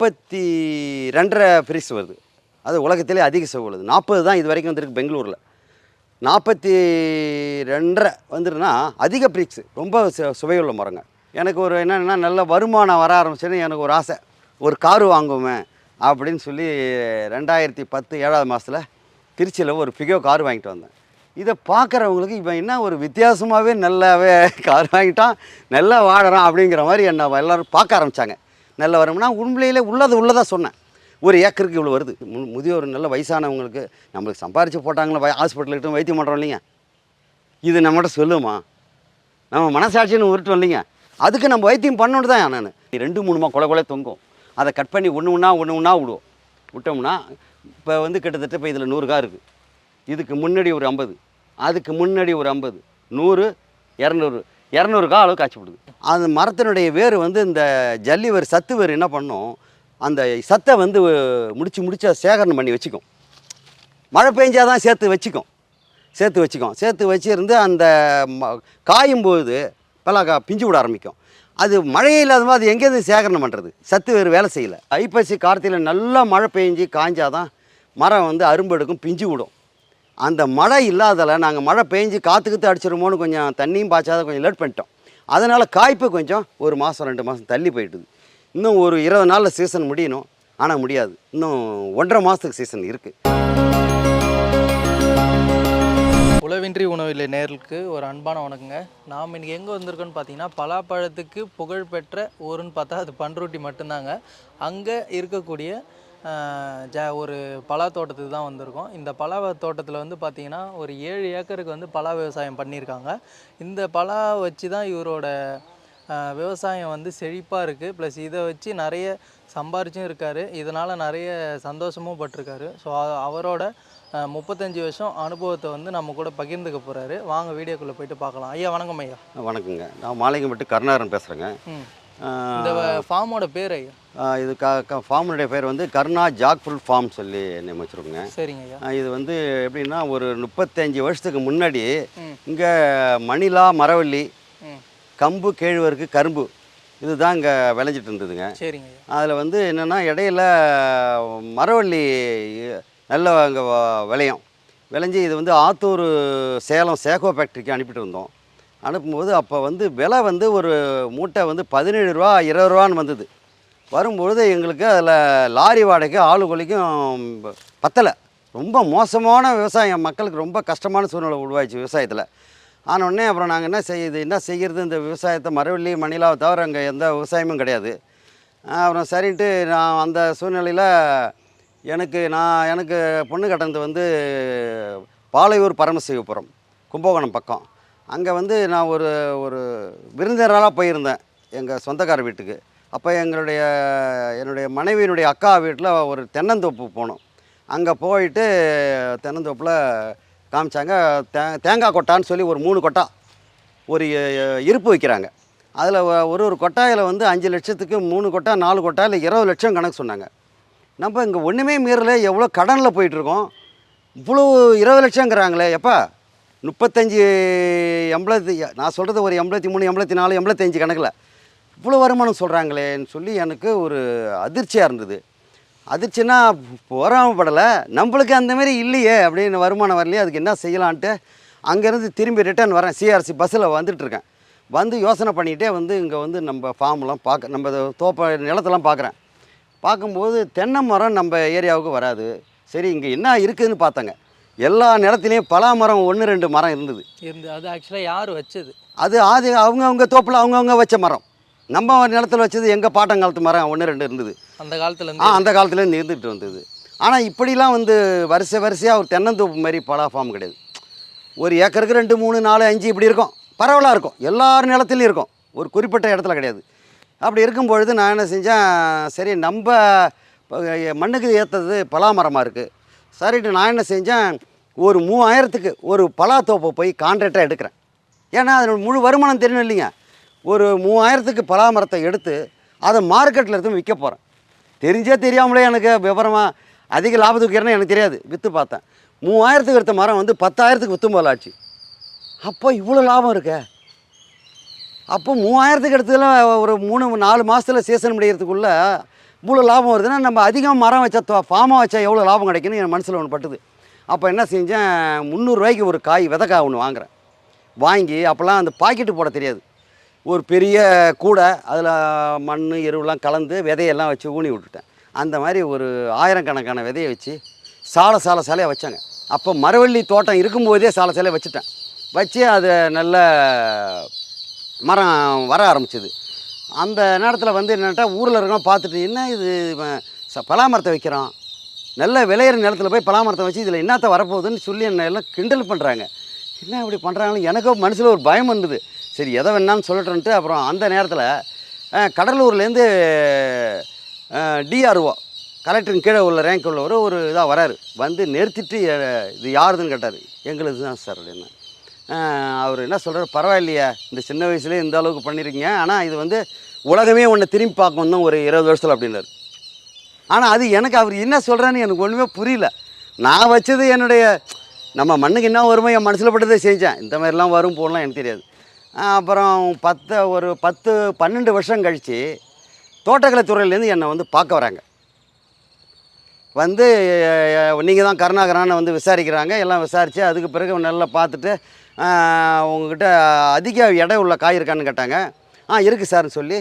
நாற்பத்தி ரெண்டரை பிரிஸ் வருது. அது உலகத்திலே அதிக சுவை உள்ளது. நாற்பது தான் இது வரைக்கும் வந்திருக்கு பெங்களூரில். நாற்பத்தி ரெண்டரை வந்துருன்னா அதிக பிரிக்ஸ். ரொம்ப சு- சுவையுள்ள மரங்க எனக்கு ஒரு என்னென்னா நல்ல வருமானம் வர ஆரம்பிச்சுன்னு எனக்கு ஒரு ஆசை. ஒரு காரு வாங்குவேன் அப்படின்னு சொல்லி ரெண்டாயிரத்தி பத்து ஏழாவது மாதத்தில் திருச்சியில் ஒரு ஃபிகோ கார் வாங்கிட்டு வந்தேன். இதை பார்க்குறவங்களுக்கு இப்போ என்ன ஒரு வித்தியாசமாகவே நல்லாவே கார் வாங்கிட்டான் நல்லா வாழறான் அப்படிங்கிற மாதிரி என்னை எல்லோரும் பார்க்க ஆரம்பித்தாங்க நல்ல வரும்னா உண்மையிலே உள்ளது உள்ளதாக சொன்னேன். ஒரு ஏக்கருக்கு இவ்வளோ வருது. முதியோர் நல்ல வயசானவங்களுக்கு நம்மளுக்கு சம்பாரித்து போட்டாங்களே ஹாஸ்பிட்டலுக்கிட்ட வைத்தியம் பண்ணுறோம் இல்லைங்க. இது நம்மகிட்ட சொல்லுமா? நம்ம மனசாட்சின்னு உருட்டோம் இல்லைங்க. அதுக்கு நம்ம வைத்தியம் பண்ணணும் தான் நான். ரெண்டு மூணுமா கொலை கொலை தொங்கும். அதை கட் பண்ணி ஒன்று ஒன்றா ஒன்று ஒன்றா விடுவோம். விட்டோம்னா இப்போ வந்து கிட்டத்தட்ட இப்போ இதில் நூறு கார் இருக்குது இதுக்கு முன்னாடி ஒரு ஐம்பது. அதுக்கு முன்னாடி ஒரு ஐம்பது. நூறு இரநூறு. இரநூறு கா காய்ச்சி காய்ச்சிப்படுது அந்த மரத்தினுடைய வேர் வந்து இந்த ஜல்லி வேர் சத்து வேர் என்ன பண்ணும்? அந்த சத்தை வந்து முடிச்சு முடிச்சு சேகரணம் பண்ணி வச்சுக்கும். மழை பெஞ்சாதான் சேர்த்து வச்சுக்கும். சேர்த்து வச்சுக்கும். சேர்த்து வச்சுருந்து அந்த ம- காயும் போது பிஞ்சு விட ஆரம்பிக்கும். அது மழையே இல்லாத அது எங்கேருந்து சேகரணம் பண்ணுறது சத்து வேறு வேலை செய்யலை. ஐப்பசி கார்த்தியில் நல்லா மழை பெஞ்சு காய்ஞ்சாதான் மரம் வந்து அரும்பு எடுக்கும் பிஞ்சு விடும். அந்த மழை இல்லாதால நாங்கள் மழை பெஞ்சு காற்றுக்குத்து அடிச்சிருமோன்னு கொஞ்சம் தண்ணியும் பாய்ச்சாத கொஞ்சம் லேட் பண்ணிட்டோம். அதனால் காய்ப்பு கொஞ்சம் ஒரு மாதம் ரெண்டு மாதம் தள்ளி போயிட்டுது. இன்னும் ஒரு இருபது நாளில் சீசன் முடியணும். ஆனால் முடியாது. இன்னும் ஒன்றரை மாதத்துக்கு சீசன் இருக்குது உளவின்றி உணவில்லை நேர்களுக்கு ஒரு அன்பான வணக்கங்க. நாம் இன்னைக்கு எங்கே வந்திருக்கோன்னு பார்த்தீங்கன்னா பலாப்பழத்துக்கு புகழ்பெற்ற ஊருன்னு பார்த்தா அது பன்ருட்டி மட்டும்தாங்க. அங்கே இருக்கக்கூடிய ஜ ஒரு பலா தோட்டத்துக்கு தான் வந்திருக்கோம். இந்த பலா தோட்டத்தில் வந்து பார்த்தீங்கன்னா ஒரு ஏழு ஏக்கருக்கு வந்து பலா விவசாயம் பண்ணியிருக்காங்க. இந்த பலா வச்சு தான் இவரோட விவசாயம் வந்து செழிப்பாக இருக்குது ப்ளஸ் இதை வச்சு நிறைய சம்பாரிச்சும் இருக்காரு. இதனால் நிறைய சந்தோஷமும் பட்டிருக்காரு. ஸோ அவரோட முப்பத்தஞ்சு வருஷம் அனுபவத்தை வந்து நம்ம கூட பகிர்ந்துக்க போகிறாரு வாங்க வீடியோக்குள்ளே போயிட்டு பார்க்கலாம். ஐயா வணக்கம் ஐயா. வணக்கங்க நான் மாலைங்கம்பட்டு கருணாகரன் பேசுகிறேங்க ம். இந்த ஃபார்மோட பேர் ஐயா? இது க ஃபார்முடைய பேர் வந்து கருணா ஜாக்ஃபுல் ஃபார்ம் சொல்லி நேம் வச்சுருக்கோங்க. சரிங்க இது வந்து எப்படின்னா ஒரு முப்பத்தஞ்சு வருஷத்துக்கு முன்னாடி. இங்கே மணிலா மரவள்ளி கம்பு கேழ்வரகு கரும்பு இதுதான் இங்கே விளைஞ்சிட்டு இருந்ததுங்க. சரிங்க அதில் வந்து என்னென்னா இடையில மரவள்ளி நல்ல அங்கே விளையும். விளைஞ்சி இது வந்து ஆத்தூர் சேலம் சேகோ ஃபேக்ட்ரிக்கு அனுப்பிட்டு இருந்தோம் அனுப்பும்போது அப்போ வந்து விலை வந்து ஒரு மூட்டை வந்து பதினேழு ரூபா இருபது ரூபான்னு வந்தது. வரும்பொழுது எங்களுக்கு அதில் லாரி வாடகைக்கு ஆளு கொலிக்கும் பத்தலை. ரொம்ப மோசமான விவசாயம். மக்களுக்கு ரொம்ப கஷ்டமான சூழ்நிலை உருவாயிடுச்சு விவசாயத்தில். ஆனோடனே அப்புறம் நாங்கள் என்ன செய்யுது என்ன செய்கிறது இந்த விவசாயத்தை மரவள்ளி மணிலாவை தவிர அங்கே எந்த விவசாயமும் கிடையாது. அப்புறம் சரின்ட்டு நான் அந்த சூழ்நிலையில் எனக்கு நான் எனக்கு பொண்ணு கட்டணத்து வந்து பாலையூர் பரமசிவபுரம் கும்பகோணம் பக்கம். அங்கே வந்து நான் ஒரு ஒரு விருந்தினராக போயிருந்தேன் எங்கள் சொந்தக்கார வீட்டுக்கு. அப்போ எங்களுடைய என்னுடைய மனைவியினுடைய அக்கா வீட்டில் ஒரு தென்னந்தோப்பு போனோம். அங்கே போயிட்டு தென்னந்தோப்பில் காமிச்சாங்க தே தேங்காய் கொட்டான்னு சொல்லி ஒரு மூணு கொட்டா ஒரு இருப்பு வைக்கிறாங்க. அதில் ஒரு ஒரு கொட்டாயில் வந்து அஞ்சு லட்சத்துக்கு மூணு கொட்டா நாலு கொட்டா இல்லை இருபது லட்சம் கணக்கு சொன்னாங்க. நம்ம இங்கே ஒன்றுமே மீறல எவ்வளோ கடனில் போயிட்டுருக்கோம். இவ்வளோ இருபது லட்சங்கிறாங்களே எப்போ? முப்பத்தஞ்சு எண்பத்தி நான் சொல்கிறது ஒரு எண்பத்தி மூணு எண்பத்தி நாலு எண்பத்தஞ்சு கணக்கில். இவ்வளோ வருமானம் சொல்கிறாங்களேன்னு சொல்லி எனக்கு ஒரு அதிர்ச்சியாக இருந்தது. அதிர்ச்சின்னா பொறாமப்படலை. நம்மளுக்கு அந்தமாரி இல்லையே அப்படின்னு வருமானம் வரலையே அதுக்கு என்ன செய்யலான்ட்டு அங்கேருந்து திரும்பி ரிட்டர்ன் வரேன். சிஆர்சி பஸ்ஸில் வந்துட்டுருக்கேன். வந்து யோசனை பண்ணிகிட்டே வந்து இங்கே வந்து நம்ம ஃபார்ம்லாம் பார்க்க நம்ம தோப்ப நிலத்தெல்லாம் பார்க்குறேன் பார்க்கும்போது தென்னை மரம் நம்ம ஏரியாவுக்கு வராது. சரி இங்கே என்ன இருக்குதுன்னு பார்த்தேங்க. எல்லா நிலத்துலேயும் பலா மரம் ஒன்று ரெண்டு மரம் இருந்தது. இருந்து அது ஆக்சுவலாக யார் வச்சது? அது ஆதி அவங்கவுங்க தோப்பில் அவங்கவுங்க வச்ச மரம். நம்ம நிலத்தில் வச்சது எங்கள் பாட்டங்காலத்து மரம் ஒன்று ரெண்டு இருந்தது. அந்த ஆ காலத்துலேருந்து அந்த காலத்துலேருந்து இருந்துகிட்டு வந்தது. ஆனால் இப்படிலாம் வந்து வரிசை வரிசையாக ஒரு தென்னந்தோப்பு மாதிரி பலா ஃபார்ம் கிடையாது. ஒரு ஏக்கருக்கு ரெண்டு மூணு நாலு அஞ்சு இப்படி இருக்கும். பரவலாக இருக்கும். எல்லார் நிலத்துலையும் இருக்கும். ஒரு குறிப்பிட்ட இடத்துல கிடையாது. அப்படி இருக்கும் பொழுது நான் என்ன செஞ்சேன் சரி நம்ம மண்ணுக்கு ஏற்றது பலாமரமாக இருக்குது சரிட்டு நான் என்ன செஞ்சேன் ஒரு மூவாயிரத்துக்கு ஒரு பலாத்தோப்பை போய் கான்ட்ராக்டாக எடுக்கிறேன். ஏன்னா அதனோட முழு வருமானம் தெரியணும் இல்லைங்க. ஒரு மூவாயிரத்துக்கு பலா மரத்தை எடுத்து அதை மார்க்கெட்டில் எடுத்து விற்க போகிறேன் தெரிஞ்சே தெரியாமலே எனக்கு விவரமாக அதிக லாபத்துக்கு விற்கிறேன்னு எனக்கு தெரியாது. விற்று பார்த்தேன். மூவாயிரத்துக்கு எடுத்த மரம் வந்து பத்தாயிரத்துக்கு விற்றும் போல ஆச்சு. அப்போ இவ்வளோ லாபம் இருக்கே. அப்போ மூவாயிரத்துக்கு எடுத்ததில் ஒரு மூணு நாலு மாதத்தில் சீசன் முடிகிறதுக்குள்ளே இவ்வளோ லாபம் வருதுன்னா நம்ம அதிகம் மரம் வச்சா ஃபார்மாக வச்சா எவ்வளோ லாபம் கிடைக்குன்னு என் மனசில் ஒன்று பட்டுது. அப்போ என்ன செஞ்சேன்? முந்நூறுரூவாய்க்கு ஒரு காய் விதக்காய் ஒன்று வாங்குறேன். வாங்கி அப்போல்லாம் அந்த பாக்கெட்டு போட தெரியாது. ஒரு பெரிய கூடை அதில் மண் எருவெலாம் கலந்து விதையெல்லாம் வச்சு ஊனி விட்டுட்டேன். அந்த மாதிரி ஒரு ஆயிரக்கணக்கான விதையை வச்சு சாலை சாலை சாலையாக வச்சாங்க. அப்போ மரவள்ளி தோட்டம் இருக்கும்போதே சாலை சாலையாக வச்சுட்டேன். வச்சு அதை நல்ல மரம் வர ஆரம்பிச்சது. அந்த நேரத்தில் வந்து என்னென்னா ஊரில் இருக்கோம் பார்த்துட்டு என்ன இது? ச பலாமரத்தை வைக்கிறான். நல்ல விளையிற நிலத்தில் போய் பலாமரத்தை வச்சு இதில் என்னத்த வரப்போகுதுன்னு சொல்லி என்ன எல்லாம் கிண்டல் பண்ணுறாங்க என்ன இப்படி பண்ணுறாங்களோ எனக்கும் மனசில் ஒரு பயம் இருந்தது சரி எதை வேணாலும் சொல்லட்டுன்ட்டு அப்புறம் அந்த நேரத்தில் கடலூர்லேருந்து டிஆர்ஓ கலெக்டரின் கீழே உள்ள ரேங்க் உள்ளவர் ஒரு இதாக வராரு. வந்து நிறுத்திட்டு இது யாருதுன்னு கேட்டார். எங்களுக்கு தான் சார் என்ன அவர் என்ன சொல்கிறார் பரவாயில்லையா இந்த சின்ன வயசுலேயே இந்த அளவுக்கு பண்ணியிருக்கீங்க ஆனால் இது வந்து உலகமே உன்னை திரும்பி பார்க்கணும் தான் ஒரு இருபது வருஷத்தில் அப்படின்னாரு. ஆனால் அது எனக்கு அவர் என்ன சொல்கிறான்னு எனக்கு ஒன்றுமே புரியல. நான் வச்சது என்னுடைய நம்ம மண்ணுக்கு என்ன வருமோ என் மனசில் பட்டதை செஞ்சேன். இந்த மாதிரிலாம் வரும் போகலாம் எனக்கு தெரியாது. அப்புறம் பத்து ஒரு பத்து பன்னெண்டு வருஷம் கழித்து தோட்டக்கலை துறையிலேருந்து என்னை வந்து பார்க்க வராங்க. வந்து நீங்கள் தான் கருணாகரான்னு வந்து விசாரிக்கிறாங்க. எல்லாம் விசாரித்து அதுக்கு பிறகு நல்லா பார்த்துட்டு உங்ககிட்ட அதிக எடை உள்ள காய் இருக்கான்னு கேட்டாங்க. ஆ இருக்குது சார்னு சொல்லி.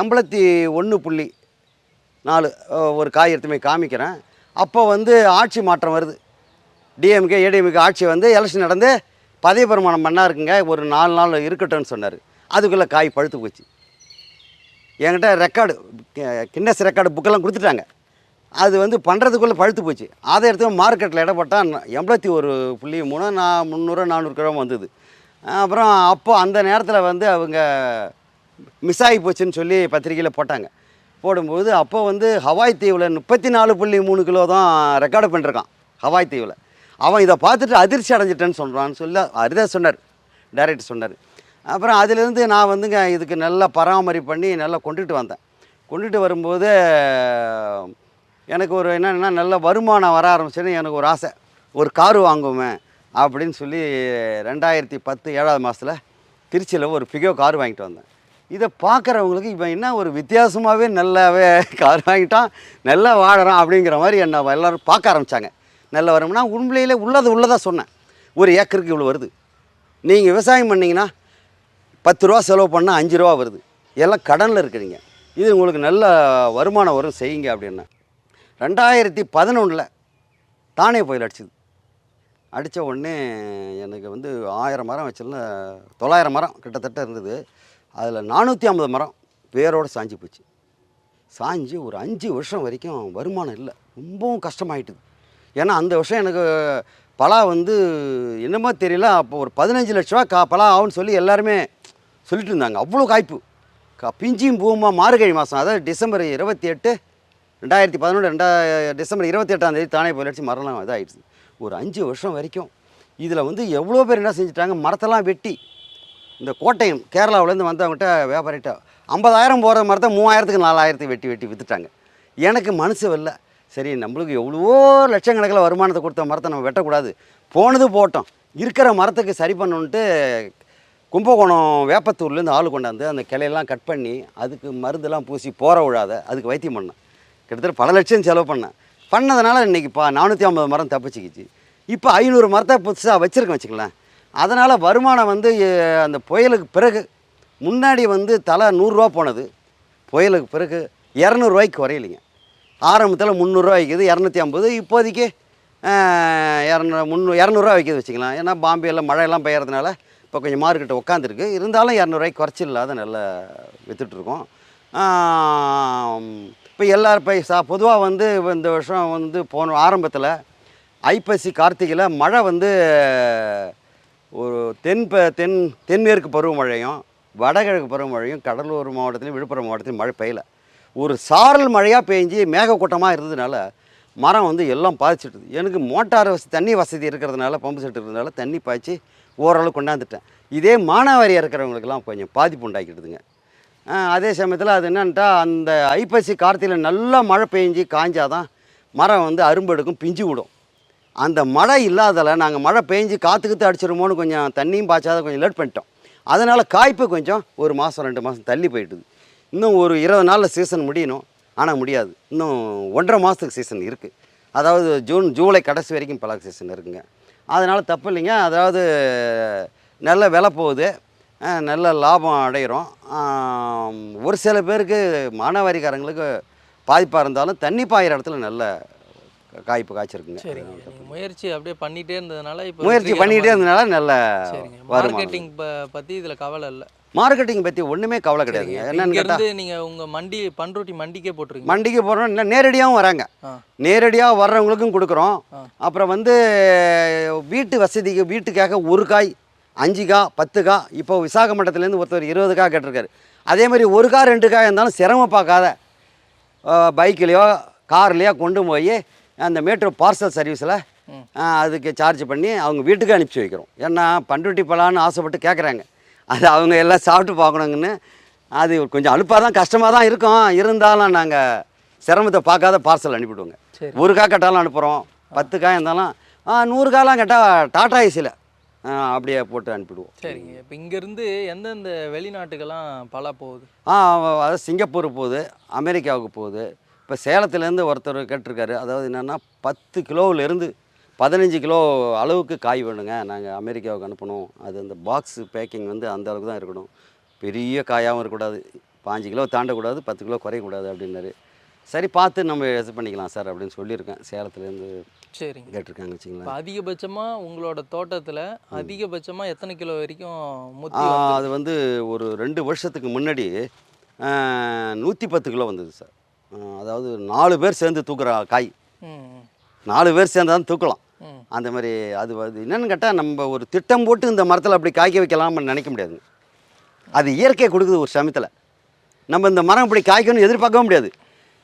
எண்பத்தி ஒன்று புள்ளி நாலு ஒரு காய் எடுத்து போய் காமிக்கிறேன். அப்போ வந்து ஆட்சி மாற்றம் வருது. டிஎம்கே ஏடிஎம்கே ஆட்சி வந்து எலெக்ஷன் நடந்து பதவி பிரமாணம் பண்ணா இருக்குங்க ஒரு நாலு நாள் இருக்கட்டும்னு சொன்னார். அதுக்குள்ளே காய் பழுத்து போச்சு. என்கிட்ட ரெக்கார்டு கின்னஸ் ரெக்கார்டு புக்கெல்லாம் கொடுத்துட்டாங்க. அது வந்து பண்ணுறதுக்குள்ளே பழுத்து போச்சு. அதை எடுத்து மார்க்கெட்டில் இடப்பட்டால் எண்பத்தி ஒரு புள்ளி மூணு நான் முந்நூறு நானூறு கிலோ வந்தது. அப்புறம் அப்போ அந்த நேரத்தில் வந்து அவங்க மிஸ் ஆகி போச்சுன்னு சொல்லி பத்திரிக்கையில் போட்டாங்க. போடும்போது அப்போ வந்து ஹவாய் தீவில் முப்பத்தி நாலு புள்ளி மூணு கிலோ தான் ரெக்கார்டு பண்ணிருக்கான் ஹவாய் தீவில். அவன் இதை பார்த்துட்டு அதிர்ச்சி அடைஞ்சிட்டேன்னு சொல்கிறான்னு சொல்லி அரிதா சொன்னார் டைரக்டர் சொன்னார். அப்புறம் அதுலேருந்து நான் வந்துங்க இதுக்கு நல்லா பராமரிப்பு பண்ணி நல்லா கொண்டுட்டு வந்தேன். கொண்டுட்டு வரும்போது எனக்கு ஒரு என்னென்னா நல்ல வருமானம் வர ஆரம்பிச்சுன்னு எனக்கு ஒரு ஆசை. ஒரு காரு வாங்குவேன் அப்படின்னு சொல்லி ரெண்டாயிரத்தி பத்து ஏழாவது மாதத்தில் திருச்சியில் ஒரு பிகோ கார் வாங்கிட்டு வந்தேன். இதை பார்க்குறவங்களுக்கு இவன் என்ன ஒரு வித்தியாசமாகவே நல்லாவே கார் வாங்கிட்டான் நல்லா வாழறான் அப்படிங்கிற மாதிரி என்னை எல்லோரும் பார்க்க ஆரம்பித்தாங்க நல்ல வரும்னா உண்மையிலே உள்ளது உள்ளதாக சொன்னேன். ஒரு ஏக்கருக்கு இவ்வளோ வருது. நீங்கள் விவசாயம் பண்ணிங்கன்னா பத்து ரூபா செலவு பண்ணால் அஞ்சு ரூபா வருது. எல்லாம் கடனில் இருக்கிறீங்க. இது உங்களுக்கு நல்ல வருமானம் வரும் செய்யுங்க அப்படின்னா ரெண்டாயிரத்தி பதினொன்றில் தானே புயல் அடிச்சுது. அடித்த உடனே எனக்கு வந்து ஆயிரம் மரம் வச்சிருந்த தொள்ளாயிரம் மரம் கிட்டத்தட்ட இருந்தது. அதில் நானூற்றி ஐம்பது மரம் வேரோடு சாஞ்சு போச்சு. சாஞ்சு ஒரு அஞ்சு வருஷம் வரைக்கும் வருமானம் இல்லை. ரொம்பவும் கஷ்டமாயிட்டுது. ஏன்னா அந்த வருஷம் எனக்கு பலா வந்து என்னமோ தெரியல. அப்போ ஒரு பதினஞ்சு லட்ச ரூபா கா பலா ஆகும்னு சொல்லி எல்லாருமே சொல்லிட்டு இருந்தாங்க. அவ்வளோ காய்ப்பு. கா பிஞ்சியும் பூமா மார்கழி மாதம். அதாவது டிசம்பர் இருபத்தி எட்டு ரெண்டாயிரத்தி பதினொன்று ரெண்டா டிசம்பர் இருபத்தி எட்டாம் தேதி தானே போய் லட்சம் மரம்லாம் இதாகிடுச்சு ஒரு அஞ்சு வருஷம் வரைக்கும் இதில் வந்து எவ்வளோ பேர் என்ன செஞ்சுட்டாங்க? மரத்தெல்லாம் வெட்டி இந்த கோட்டையம் கேரளாவிலேருந்து வந்தவங்ககிட்ட வியாபாரிட்ட ஐம்பதாயிரம் போகிற மரத்தை மூவாயிரத்துக்கு நாலாயிரத்துக்கு வெட்டி வெட்டி விற்றுட்டாங்க எனக்கு மனசு வரல. சரி நம்மளுக்கு எவ்வளவோ லட்சக்கணக்கில் வருமானத்தை கொடுத்த மரத்தை நம்ம வெட்டக்கூடாது. போனது போட்டோம். இருக்கிற மரத்துக்கு சரி பண்ணணுன்ட்டு கும்பகோணம் வேப்பத்தூர்லேருந்து ஆள் கொண்டாந்து அந்த கிளையெல்லாம் கட் பண்ணி அதுக்கு மருந்தெல்லாம் பூசி போற விழாத அதுக்கு வைத்தியம் பண்ணேன் கிட்டத்தட்ட பல லட்சம் செலவு பண்ணேன். பண்ணதுனால இன்றைக்கி இப்போ நானூற்றி ஐம்பது மரம் தப்பிச்சிக்கிச்சு. இப்போ ஐநூறு மரத்தை புதுசாக வச்சுருக்கேன் வச்சுக்கலாம் அதனால் வருமானம் வந்து அந்த புயலுக்கு பிறகு முன்னாடி வந்து தலை நூறுரூவா போனது. புயலுக்கு பிறகு இரநூறுவாய்க்கு குறையலைங்க. ஆரம்பத்தில் முந்நூறுரூவா விற்கிது இரநூத்தி ஐம்பது. இப்போதைக்கு இரநூறு முந்நூறு இரநூறுவா வைக்கிது வச்சுக்கலாம் ஏன்னா பாம்பேயில் மழையெல்லாம் பெய்யறதுனால இப்போ கொஞ்சம் மார்க்கெட்டு உட்காந்துருக்கு இருந்தாலும் இரநூறுவாய்க்கு குறைச்சி இல்லாத நல்லா விற்றுட்ருக்கோம் இப்போ எல்லோரும் இப்போ சா பொதுவாக வந்து இந்த வருஷம் வந்து போன ஆரம்பத்தில் ஐப்பசி கார்த்திகையில் மழை வந்து ஒரு தென் ப தென் தென்மேற்கு பருவமழையும் வடகிழக்கு பருவமழையும் கடலூர் மாவட்டத்திலையும் விழுப்புரம் மாவட்டத்திலையும் மழை பெய்யல. ஒரு சாரல் மழையாக பெஞ்சு மேகக்கூட்டமாக இருந்ததுனால மரம் வந்து எல்லாம் பாதிச்சிட்டுது. எனக்கு மோட்டார் வசதி தண்ணி வசதி இருக்கிறதுனால பம்பு செட் இருக்கிறதுனால தண்ணி பாய்ச்சி ஓரளவு கொண்டாந்துட்டேன். இதே மானாவாரியாக இருக்கிறவங்களுக்கெல்லாம் கொஞ்சம் பாதிப்பு உண்டாக்கிடுதுங்க அதே சமயத்தில் அது என்னன்ட்டா அந்த ஐப்பசி கார்த்தியில் நல்லா மழை பெஞ்சு தான் மரம் வந்து அரும்பெடுக்கும் பிஞ்சு விடும். அந்த மழை இல்லாதால நாங்கள் மழை பெஞ்சு காற்றுக்கிட்டு அடிச்சிருமோன்னு கொஞ்சம் தண்ணியும் பாய்ச்சாத கொஞ்சம் லேட் பண்ணிட்டோம். அதனால் காய்ப்பு கொஞ்சம் ஒரு மாதம் ரெண்டு மாதம் தள்ளி போயிட்டுது. இன்னும் ஒரு இருபது நாளில் சீசன் முடியணும். ஆனால் முடியாது. இன்னும் ஒன்றரை மாதத்துக்கு சீசன் இருக்குது அதாவது ஜூன் ஜூலை கடைசி வரைக்கும் பழக சீசன் இருக்குங்க. அதனால் தப்பு இல்லைங்க. அதாவது நல்ல விலை போகுது. நல்ல லாபம் அடைகிறோம் ஒரு சில பேருக்கு மானாவாரிக்காரங்களுக்கு பாதிப்பாக இருந்தாலும் தண்ணி பாயிற இடத்துல நல்ல காய்ப்பு காய்ச்சிருக்குங்க. சரிங்க. முயற்சி அப்படியே பண்ணிட்டே இருந்ததுனால இப்போ முயற்சி பண்ணிகிட்டே இருந்ததுனால நல்ல மார்க்கெட்டிங் பற்றி இதில் கவலை இல்லை. மார்க்கெட்டிங் பற்றி ஒன்றுமே கவலை கிடையாதுங்க என்னன்னு கேட்டால் நீங்கள் உங்கள் மண்டி பண்ருட்டி மண்டிக்கே போட்டுருங்க. மண்டிக்கு போகிறோம் இல்லை நேரடியாகவும் வராங்க. நேரடியாக வர்றவங்களுக்கும் கொடுக்குறோம். அப்புறம் வந்து வீட்டு வசதிக்கு வீட்டுக்காக ஒரு காய் அஞ்சு கா பத்து கா இப்போ விசாகமட்டத்துலேருந்து ஒருத்தர் இருபது கா கேட்டிருக்காரு. அதே மாதிரி ஒரு கா ரெண்டு காய் இருந்தாலும் சிரமம் பார்க்காத பைக்லேயோ கார்லேயோ கொண்டு போய் அந்த மேட்ரோ பார்சல் சர்வீஸில். அதுக்கு சார்ஜ் பண்ணி அவங்க வீட்டுக்கு அனுப்பிச்சி வைக்கிறோம். ஏன்னா பண்ருட்டி பலான்னு ஆசைப்பட்டு கேட்குறாங்க அது அவங்க எல்லாம் சாப்பிட்டு பார்க்கணுங்கன்னு அது கொஞ்சம் அலுப்பாக தான் கஷ்டமாக தான் இருக்கும். இருந்தாலும் நாங்கள் சிரமத்தை பார்க்காத பார்சல் அனுப்பிவிடுவோங்க. ஒரு காய் கட்டாலும் அனுப்புகிறோம் பத்து காய் இருந்தாலும் நூறு காயெலாம் கேட்டால் டாடா ஏசியில் அப்படியே போட்டு அனுப்பிடுவோம். சரிங்க. இப்போ இங்கேருந்து எந்தெந்த வெளிநாட்டுக்கெல்லாம் பலா போகுது? ஆ அது சிங்கப்பூர் போகுது அமெரிக்காவுக்கு போகுது. இப்போ சேலத்துலேருந்து ஒருத்தர் கேட்டிருக்காரு. அதாவது என்னென்னா பத்து கிலோவிலேருந்து பதினஞ்சு கிலோ அளவுக்கு காய் வேணுங்க. நாங்கள் அமெரிக்காவுக்கு அனுப்பணும். அது அந்த பாக்ஸ் பேக்கிங் வந்து அந்த அளவுக்கு தான் இருக்கணும். பெரிய காயாகவும் இருக்கக்கூடாது. பாஞ்சு கிலோ தாண்டக்கூடாது பத்து கிலோ குறையக்கூடாது அப்படின்னாரு. சரி பார்த்து நம்ம இது பண்ணிக்கலாம் சார் அப்படின்னு சொல்லியிருக்கேன். சேலத்துலேருந்து சரிங்க. கேட்டிருக்காங்க வச்சுங்களேன். இப்போ அதிகபட்சமாக உங்களோட தோட்டத்தில் அதிகபட்சமாக எத்தனை கிலோ வரைக்கும் அது வந்து ஒரு ரெண்டு வருஷத்துக்கு முன்னாடி நூற்றி பத்து கிலோ வந்தது சார். அதாவது நாலு பேர் சேர்ந்து தூக்குற காய். நாலு பேர் சேர்ந்து தான் தூக்கலாம். அந்த மாதிரி அது வந்து என்னன்னு கேட்டால் நம்ம ஒரு திட்டம் போட்டு இந்த மரத்தில் அப்படி காய்க்க வைக்கலாம்னு நினைக்க முடியாதுங்க அது இயற்கை கொடுக்குது ஒரு சமயத்தில். நம்ம இந்த மரம் இப்படி காய்க்கணும்னு எதிர்பார்க்கவும் முடியாது.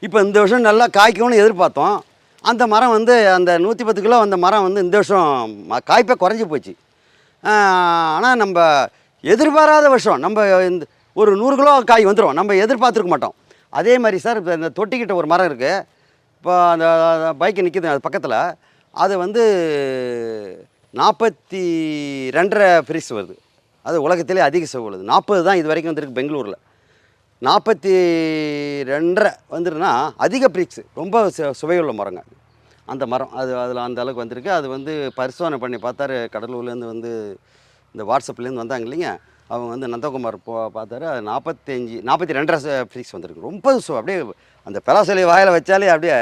இப்போ இந்த வருஷம் நல்லா காய்க்கணும்னு எதிர்பார்த்தோம். அந்த மரம் வந்து அந்த நூற்றி பத்து கிலோ அந்த மரம் வந்து இந்த வருஷம் ம- காய்ப்பே குறைஞ்சி போச்சு. ஆனால் நம்ம எதிர்பாராத வருஷம். நம்ம இந்த ஒரு நூறு கிலோ காய் வந்துடும் நம்ம எதிர்பார்த்துருக்க மாட்டோம். அதே மாதிரி சார் இப்போ இந்த தொட்டிக்கிட்ட ஒரு மரம் இருக்குது இப்போ அந்த பைக்கு நிற்கிது அது பக்கத்தில். அது வந்து நாற்பத்தி ரெண்டரை ஃப்ரீஸ் வருது. அது உலகத்திலே அதிக செலவு உள்ளது. நாற்பது தான் இது வரைக்கும் வந்திருக்கு பெங்களூரில். நாற்பத்தி ரெண்டரை வந்துருன்னா அதிக ப்ரீக்ஸ். ரொம்ப சுவையுள்ள மரங்க. அந்த மரம் அது அதில் அந்த அளவுக்கு வந்திருக்கு. அது வந்து பரிசோதனை பண்ணி பார்த்தாரு. கடலூர்லேருந்து வந்து இந்த வாட்ஸ்அப்லேருந்து வந்தாங்க இல்லைங்க. அவங்க வந்து நந்தகுமார் போ பார்த்தாரு. அது நாற்பத்தஞ்சு நாற்பத்தி ரெண்டரை ஃப்ரீக்ஸ் வந்திருக்கு. ரொம்ப சு அப்படியே அந்த பலாசொலி வாயில் வச்சாலே அப்படியே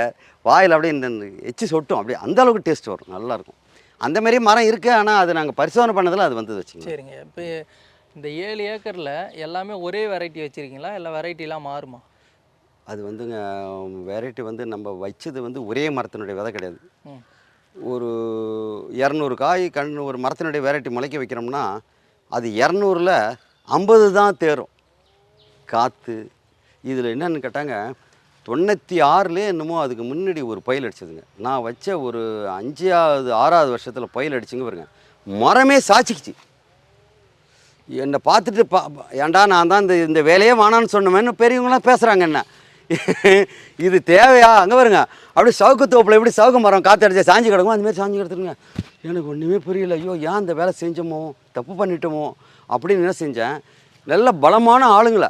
வாயில் அப்படியே இந்த எச்சு சொட்டும். அப்படியே அந்த அளவுக்கு டேஸ்ட் வரும். நல்லாயிருக்கும் அந்த மாதிரி மரம் இருக்குது ஆனால் அது நாங்கள் பரிசோதனை பண்ணதில் அது வந்தது வச்சுங்க சரிங்க. இப்போ இந்த ஏழு ஏக்கரில் எல்லாமே ஒரே வெரைட்டி வச்சுருக்கீங்களா? இல்லை வெரைட்டிலாம் மாறுமா? அது வந்துங்க வெரைட்டி வந்து நம்ம வச்சது வந்து ஒரே மரத்தினுடைய விதை கிடையாது. ஒரு இரநூறு காய் கண் ஒரு மரத்தினுடைய வெரைட்டி முளைக்க வைக்கிறோம்னா அது இரநூறுல ஐம்பது தான் தேரும். காற்று இதில் என்னன்னு கேட்டாங்க தொண்ணூற்றி ஆறுலேயே என்னமோ அதுக்கு முன்னாடி ஒரு பயில் அடிச்சதுங்க. நான் வச்ச ஒரு அஞ்சாவது ஆறாவது வருஷத்தில் பயில் அடிச்சுங்க பாருங்க. மரமே சாச்சிக்கிச்சு என்னை பார்த்துட்டு பா ஏன்டா நான் தான் இந்த இந்த வேலையே வேணான்னு சொன்னோமேன்னு பெரியவங்களாம் பேசுகிறாங்க என்ன? இது தேவையா? அங்கே வருங்க அப்படியே சவுக்கு தோப்பில் எப்படி சவுக்கு மரம் காற்றடிச்சா சாஞ்சி கிடக்கும் அந்தமாரி சாஞ்சி கிடத்துருங்க எனக்கு ஒன்றுமே புரியல. ஐயோ ஏன் இந்த வேலை செஞ்சோமோ? தப்பு பண்ணிட்டோமோ? அப்படின்னு என்ன செஞ்சேன்? நல்ல பலமான ஆளுங்களை.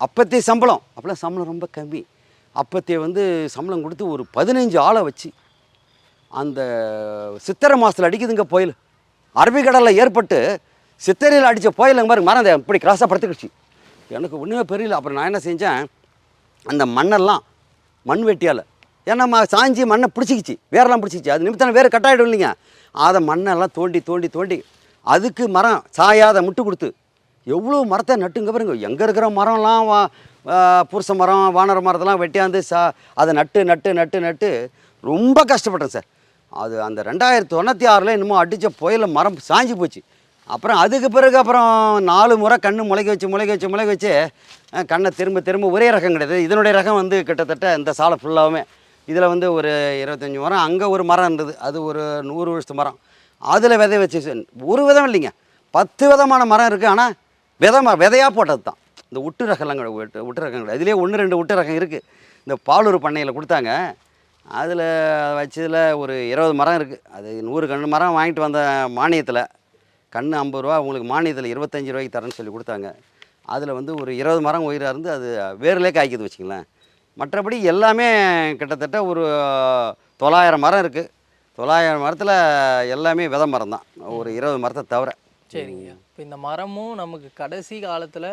அப்பத்தைய சம்பளம். அப்போலாம் சம்பளம் ரொம்ப கம்மி. அப்பத்தே வந்து சம்பளம் கொடுத்து ஒரு பதினஞ்சு ஆளை வச்சு அந்த சித்திரை மாதத்தில் அடிக்குதுங்க புயல். அரபிக்கடலில் ஏற்பட்டு சித்தரையில் அடித்த புயலுங்க பாருங்க மரம் இப்படி கிராஸாக படுத்துக்கிடுச்சு. எனக்கு ஒன்றுமே பெரியல. அப்புறம் நான் என்ன செஞ்சேன்? அந்த மண்ணெல்லாம் மண் வெட்டியால் ஏன்னா சாஞ்சி மண்ணை பிடிச்சிக்கிச்சு வேறெல்லாம் பிடிச்சிக்கிச்சு. அது நிமித்தம் வேறு கட்டாயிடும் இல்லைங்க. அதை மண்ணெல்லாம் தோண்டி தோண்டி தோண்டி அதுக்கு மரம் சாயாத முட்டு கொடுத்து எவ்வளோ மரத்தை நட்டுங்க பாருங்க. எங்கே இருக்கிற மரம்லாம் வா புருஷ மரம் வானர மரத்தெல்லாம் வெட்டியாந்து சா அதை நட்டு நட்டு நட்டு நட்டு ரொம்ப கஷ்டப்பட்டேன் சார். அது அந்த ரெண்டாயிரத்தி தொண்ணூற்றி ஆறில் இன்னமும் அடித்த புயலில் மரம் சாஞ்சி போச்சு. அப்புறம் அதுக்கு பிறகு அப்புறம் நாலு முறை கண்ணு முளைக்க வச்சு முளைக்க வச்சு முளைக்க வச்சு கண்ணை திரும்ப திரும்ப ஒரே ரகம் கிடையாது. இதனுடைய ரகம் வந்து கிட்டத்தட்ட இந்த சாலை ஃபுல்லாகவுமே இதில் வந்து ஒரு இருபத்தஞ்சி மரம் அங்கே ஒரு மரம் இருந்தது. அது ஒரு நூறு வருஷத்து மரம். அதில் விதை வச்சு ஒரு விதம் இல்லைங்க. பத்து விதமான மரம் இருக்குது ஆனால் விதை ம விதையாக போட்டது தான் இந்த உட்டு ரகம்லாம் கிடையாது. ஒட்டு ரகம் கிடையாது. இதிலே ஒன்று ரெண்டு விட்டு ரகம் இருக்குது இந்த பாலூர் பண்ணையில் கொடுத்தாங்க. அதில் வச்சதில் ஒரு இருபது மரம் இருக்குது அது நூறு கன்று மரம் வாங்கிட்டு வந்த மானியத்தில். கன்று ஐம்பது ரூபா உங்களுக்கு மானியத்தில் இருபத்தஞ்சி ரூபாய்க்கு தரேன்னு சொல்லி கொடுத்தாங்க. அதில் வந்து ஒரு இருபது மரம் உயிராக இருந்து அது வேர்லேயே காய்க்குது வச்சுங்களேன் மற்றபடி எல்லாமே கிட்டத்தட்ட ஒரு தொள்ளாயிரம் மரம் இருக்குது தொள்ளாயிரம் மரத்தில் எல்லாமே வித மரம் தான். ஒரு இருபது மரத்தை தவிர. சரிங்க. இப்போ இந்த மரமும் நமக்கு கடைசி காலத்தில்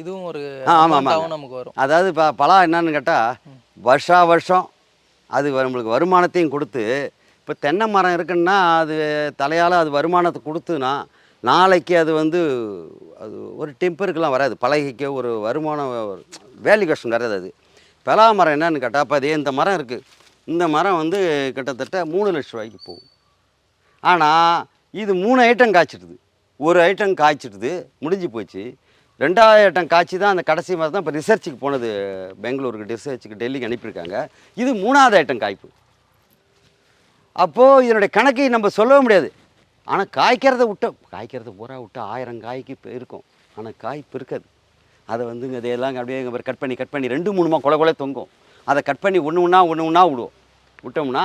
இதுவும் ஒரு ஆ, ஆமா, ஆமாங்க. amount-ஆவும் நமக்கு வரும். அதாவது இப்போ பலா என்னன்னு கேட்டால் வருஷா வருஷம் அது நம்மளுக்கு வருமானத்தையும் கொடுத்து இப்போ தென்னை மரம் இருக்குன்னா அது தலையால் அது வருமானத்தை கொடுத்துனா நாளைக்கு அது வந்து அது ஒரு டெம்பருக்கெலாம் வராது. பலகைக்கு ஒரு வருமானம் வேலி கஷ்டம் வராது அது. பலா மரம் என்னன்னு கேட்டால் இப்போ அதே இந்த மரம் இருக்குது இந்த மரம் வந்து கிட்டத்தட்ட மூணு லட்ச ரூபாய்க்கு போகும். ஆனால் இது மூணு ஐட்டம் காய்ச்சிடுது. ஒரு ஐட்டம் காய்ச்சிடுது முடிஞ்சு போச்சு. ரெண்டாவது ஐட்டம் காய்ச்சி தான் அந்த கடைசி மாதிரி தான் இப்போ ரிசர்ச்சுக்கு போனது. பெங்களூருக்கு ரிசர்ச்சுக்கு டெல்லிக்கு அனுப்பியிருக்காங்க. இது மூணாவது ஐட்டம் காய்ப்பு. அப்போது இதனுடைய கணக்கை நம்ம சொல்லவே முடியாது. ஆனால் காய்க்கிறத விட்டு காய்க்கிறத பூரா விட்டு ஆயிரம் காய்க்கு இப்போ இருக்கும். ஆனால் காய் பெருக்காது. அதை வந்து அதையெல்லாம் அப்படியே இங்கே கட் பண்ணி கட் பண்ணி ரெண்டு மூணுமா கொலை கொலை தொங்கும். அதை கட் பண்ணி ஒன்று ஒன்றா ஒன்று ஒன்றா விடுவோம். விட்டோம்னா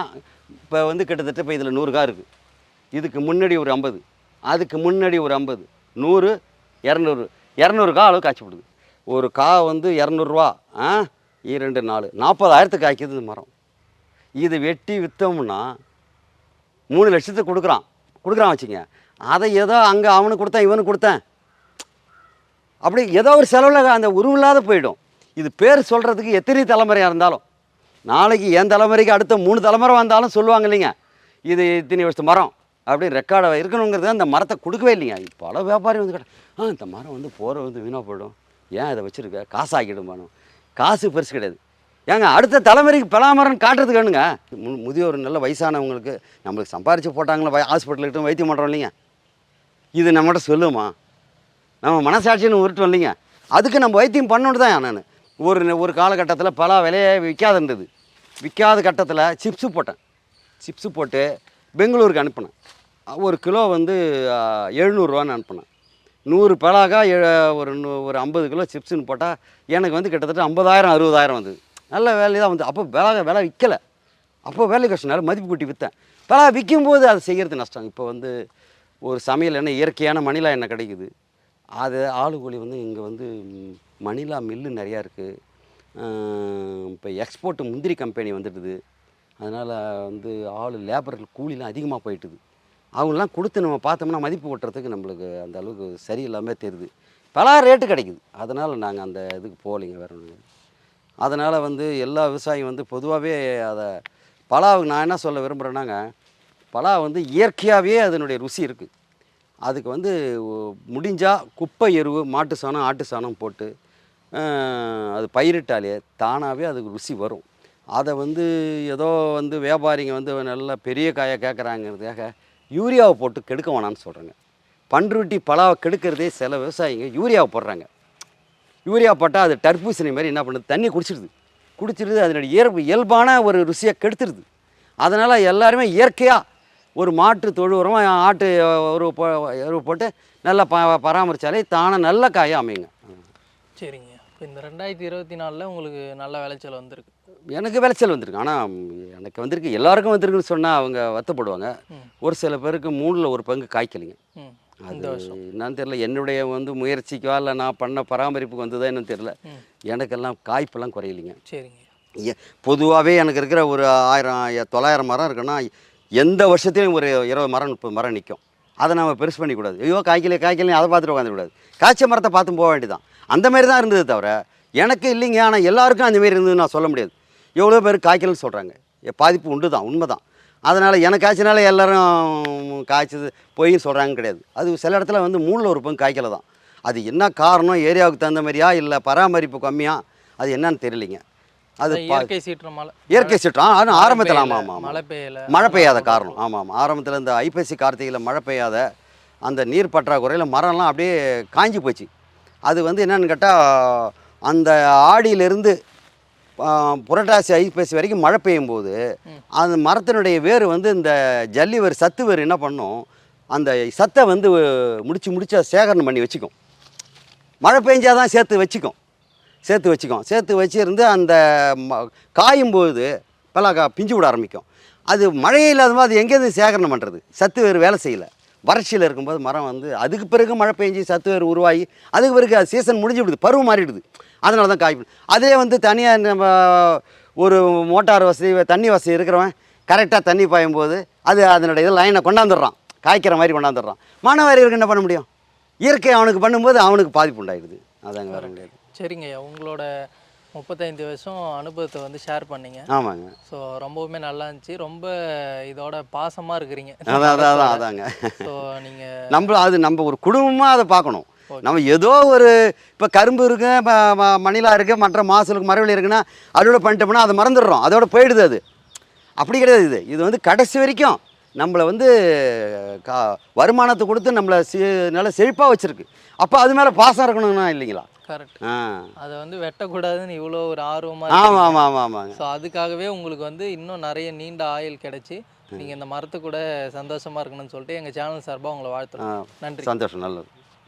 இப்போ வந்து கிட்டத்தட்ட இப்போ இதில் நூறு கா இருக்குது இதுக்கு முன்னாடி ஒரு ஐம்பது. அதுக்கு முன்னாடி ஒரு ஐம்பது. நூறு இரநூறு. இரநூறு கா அளவு காய்ச்சிப்படுது ஒரு கா வந்து இரநூறுவா ஆ? இரண்டு நாலு. நாற்பதாயிரத்துக்கு காய்க்குது மரம். இது வெட்டி விற்றோம்னா மூணு லட்சத்துக்கு கொடுக்குறான். கொடுக்குறான் வச்சுங்க அதை ஏதோ அங்கே அவனுக்கு கொடுத்தேன் இவனுக்கு கொடுத்தேன். அப்படி ஏதோ ஒரு செலவில் அந்த உருவில்லாத போயிடும். இது பேர் சொல்கிறதுக்கு எத்தனை தலைமுறையாக இருந்தாலும். நாளைக்கு என் தலைமுறைக்கு அடுத்த மூணு தலைமுறை வந்தாலும் சொல்லுவாங்க இல்லைங்க. இது இத்தனை வருஷத்து மரம் அப்படின்னு ரெக்கார்டாக இருக்கணுங்கிறது அந்த மரத்தை கொடுக்கவே இல்லைங்க. பல வியாபாரி வந்து கேட்டேன் ஆ இந்த மரம் வந்து போகிற வந்து வீணாக போயிடும். ஏன் இதை வச்சுருக்க? காசு ஆக்கிடும் காசு பெருசு கிடையாது. ஏங்க அடுத்த தலைமுறைக்கு பலாமரம் காட்டுறதுக்கு வேணுங்க. மு- முதியோர் நல்ல வயசானவங்களுக்கு நம்மளுக்கு சம்பாரித்து போட்டாங்களே வை ஹாஸ்பிட்டலுக்கு வைத்தியம் பண்ணுறோம் இல்லைங்க. இது நம்மகிட்ட சொல்லுமா? நம்ம மனசாட்சின்னு உருட்டும் இல்லைங்க. அதுக்கு நம்ம வைத்தியம் பண்ணணும் தான் நான். ஒரு ஒரு காலகட்டத்தில் பல விலையை விற்காத இருந்தது விற்காத கட்டத்தில் சிப்ஸு போட்டேன். சிப்ஸு போட்டு பெங்களூருக்கு அனுப்பினேன். ஒரு கிலோ வந்து எழுநூறுவான்னு அனுப்பினேன். நூறு பலாகா எ- ஒரு நூ- ஒரு ஐம்பது கிலோ சிப்ஸுன்னு போட்டால் எனக்கு வந்து கிட்டத்தட்ட ஐம்பதாயிரம் அறுபதாயிரம் வந்தது. நல்ல வேலை தான் வந்து அப்போ விலை விலை விற்கலை அப்போ வேலை கஷ்டம்னால மதிப்பு கூட்டி விற்றேன் பலா விற்கும்போது அதை செய்கிறது நஷ்டம். இப்போ வந்து ஒரு சமையல் எண்ணெய் இயற்கையான மணிலா எண்ணெய் கிடைக்குது? அது ஆளு கூலி வந்து இங்கே வந்து மணிலா மில்லு நிறையா இருக்குது இப்போ எக்ஸ்போர்ட் முந்திரி கம்பெனி வந்துடுது. அதனால் வந்து ஆள் லேபர்கள் கூலிலாம் அதிகமாக போயிட்டுது. அவங்களாம் கொடுத்து நம்ம பார்த்தோம்னா மதிப்பு ஓட்டுறதுக்கு நம்மளுக்கு அந்த அளவுக்கு சரியில்லாமல் தெரியுது. பலா ரேட்டு கிடைக்குது. அதனால் நாங்கள் அந்த இதுக்கு போகலைங்க வேறு ஒன்று அதனால் வந்து எல்லா விவசாயியும் வந்து பொதுவாகவே அதை பலாவுக்கு நான் என்ன சொல்ல விரும்புகிறேன்னாங்க பலா வந்து இயற்கையாகவே அதனுடைய ருசி இருக்குது அதுக்கு வந்து முடிஞ்சால் குப்பை எருவு மாட்டு சாணம் ஆட்டு சாணம் போட்டு அது பயிரிட்டாலே தானாகவே அதுக்கு ருசி வரும். அதை வந்து ஏதோ வந்து வியாபாரிங்க வந்து நல்ல பெரிய காயை கேட்குறாங்கிறதுக்காக யூரியாவை போட்டு கெடுக்க வேணான்னு சொல்கிறாங்க பன்ருட்டி பலாவை கெடுக்கிறதே சில விவசாயிங்க யூரியாவை போடுறாங்க. யூரியா போட்டால் அது தர்பூசணி மாதிரி என்ன பண்ணுது? தண்ணி குடிச்சிடுது. குடிச்சிடுது அதனுடைய இயல்பு இயல்பான ஒரு ருசியை கெடுத்துருது அதனால் எல்லாருமே இயற்கையாக ஒரு மாட்டு தொழு உரம் ஆட்டு ஒரு எருவு போட்டு நல்லா ப பராமரித்தாலே தானே நல்ல காயாக அமையுங்க. சரிங்க. இப்போ இந்த ரெண்டாயிரத்தி இருபத்தி நாலில் உங்களுக்கு நல்ல விளைச்சல் வந்திருக்கு. எனக்கு விளைச்சல் வந்திருக்கு. ஆனால் எனக்கு வந்திருக்கு எல்லாருக்கும் வந்திருக்குன்னு சொன்னால் அவங்க வருத்தப்படுவாங்க. ம். ஒரு சில பேருக்கு மூணில் ஒரு பங்கு காய்க்கலைங்க. ம் அது என்னன்னு தெரியல. என்னுடைய வந்து முயற்சிக்கோ இல்லை நான் பண்ண பராமரிப்புக்கு வந்ததா என்னன்னு தெரியல. ம். எனக்கெல்லாம் காய்ப்பெல்லாம் குறையலைங்க. சரிங்க. பொதுவாகவே எனக்கு இருக்கிற ஒரு ஆயிரம் தொள்ளாயிரம் மரம் இருக்குன்னா எந்த வருஷத்துலையும் ஒரு இருபது மரம் முப்பது மரம் நிற்கும் அதை நம்ம பெருசு பண்ணிக்கூடாது. ஐயோ காய்க்கல காய்க்கல அதை பார்த்துட்டு உட்காந்துக்கூடாது காய்ச்ச மரத்தை பார்த்து போக வேண்டியதான் அந்த மாதிரி தான் இருந்தது தவிர எனக்கு இல்லைங்க. ஆனால் எல்லாருக்கும் அந்த மாதிரி இருந்தது நான் சொல்ல முடியாது. எவ்வளோ பேர் காய்க்கலன்னு சொல்கிறாங்க பாதிப்பு உண்டு தான் உண்மை தான் அதனால் எனக்கு காய்ச்சனால எல்லாரும் காய்ச்சது பொய்ன்னு சொல்கிறாங்க கிடையாது. அது சில இடத்துல வந்து மூணில் ஒரு பங்கு காய்க்கல தான். அது என்ன காரணம் ஏரியாவுக்கு தகுந்த மாதிரியா இல்லை பராமரிப்பு கம்மியா அது என்னன்னு தெரியலைங்க. அது இயற்கை சீற்ற மழை. இயற்கை சீற்றம் ஆனால் ஆரம்பத்தில் ஆமாம் ஆமாம். மழை பெய்யல. மழை பெய்யாத காரணம். ஆமாம் ஆமாம் ஆரம்பத்தில் இந்த ஐப்பசி கார்த்திகையில் மழை பெய்யாத அந்த நீர் பற்றாக்குறையில் மரம்லாம் அப்படியே காஞ்சி போச்சு. அது வந்து என்னன்னு கேட்டால் அந்த ஆடியிலிருந்து புரட்டாசி ஐப்பசி வரைக்கும் மழை பெய்யும் போது அந்த மரத்தினுடைய வேர் வந்து இந்த ஜல்லி வேர் சத்து வேர் என்ன பண்ணும்? அந்த சத்தை வந்து முடிச்சு முடிச்சு சேகரணம் பண்ணி வச்சுக்கும். மழை பெஞ்சாதான் சேர்த்து வச்சுக்கும். சேர்த்து வச்சுக்கும். சேர்த்து வச்சிருந்து அந்த ம- காயும் போது பல பிஞ்சு விட ஆரம்பிக்கும். அது மழையே இல்லாத அது எங்கேருந்து சேகரணம் பண்ணுறது சத்து வேறு வேலை செய்யலை. வறட்சியில் இருக்கும்போது மரம் வந்து அதுக்கு பிறகு மழை பெஞ்சு சத்து வேறு உருவாகி அதுக்கு பிறகு அது சீசன் முடிஞ்சு விடுது. பருவம் மாறிடுது. அதனால தான் காய் அதே வந்து தனியாக நம்ம ஒரு மோட்டார் வசதி தண்ணி வசதி இருக்கிறவன் கரெக்டாக தண்ணி பாயும் போது அது அதனுடைய இது லைனை கொண்டாந்துடுறான். காய்க்கிற மாதிரி கொண்டாந்துடுறான். மானவாரிகளுக்கு என்ன பண்ண முடியும்? இயற்கை அவனுக்கு பண்ணும்போது அவனுக்கு பாதிப்பு உண்டாயிடுது. அதாங்க வர முடியாது. சரிங்கய்யா உங்களோட முப்பத்தைந்து வருஷம் அனுபவத்தை வந்து ஷேர் பண்ணீங்க. ஆமாங்க. ஸோ ரொம்பவுமே நல்லா இருந்துச்சு. ரொம்ப இதோட பாசமாக இருக்கிறீங்க. அதான் அதான் அதான் அதாங்க. ஸோ நீங்கள் நம்ம அது நம்ம ஒரு குடும்பமாக அதை பார்க்கணும். நம்ம ஏதோ ஒரு இப்போ கரும்பு இருக்கு மணிலா இருக்குது மற்ற மாசுலுக்கு மரவள்ளி இருக்குன்னா அதோட பண்ணிட்டோம்னா அதை மறந்துடுறோம். அதோட போயிடுது அது. அப்படி கிடையாது இது. இது வந்து கடைசி வரைக்கும் நம்மளை வந்து கா வருமானத்தை கொடுத்து நம்மளை சி நல்லா செழிப்பாக வச்சுருக்கு. அப்போ அது மேலே பாசம் இருக்கணும்னா இல்லைங்களா? கரெக்ட் அதை வந்து வெட்டக்கூடாதுன்னு இவ்வளோ ஒரு ஆர்வமாக ஆமாம் ஆமாம் ஆமாம் ஆமாங்க. ஸோ அதுக்காகவே உங்களுக்கு வந்து இன்னும் நிறைய நீண்ட ஆயுள் கிடைச்சி நீங்கள் இந்த மரத்து கூட சந்தோஷமாக இருக்கணும்னு சொல்லிட்டு எங்கள் சேனல் சார்பாக உங்களை வாழ்த்துறோம். நன்றி. சந்தோஷம். நல்லது.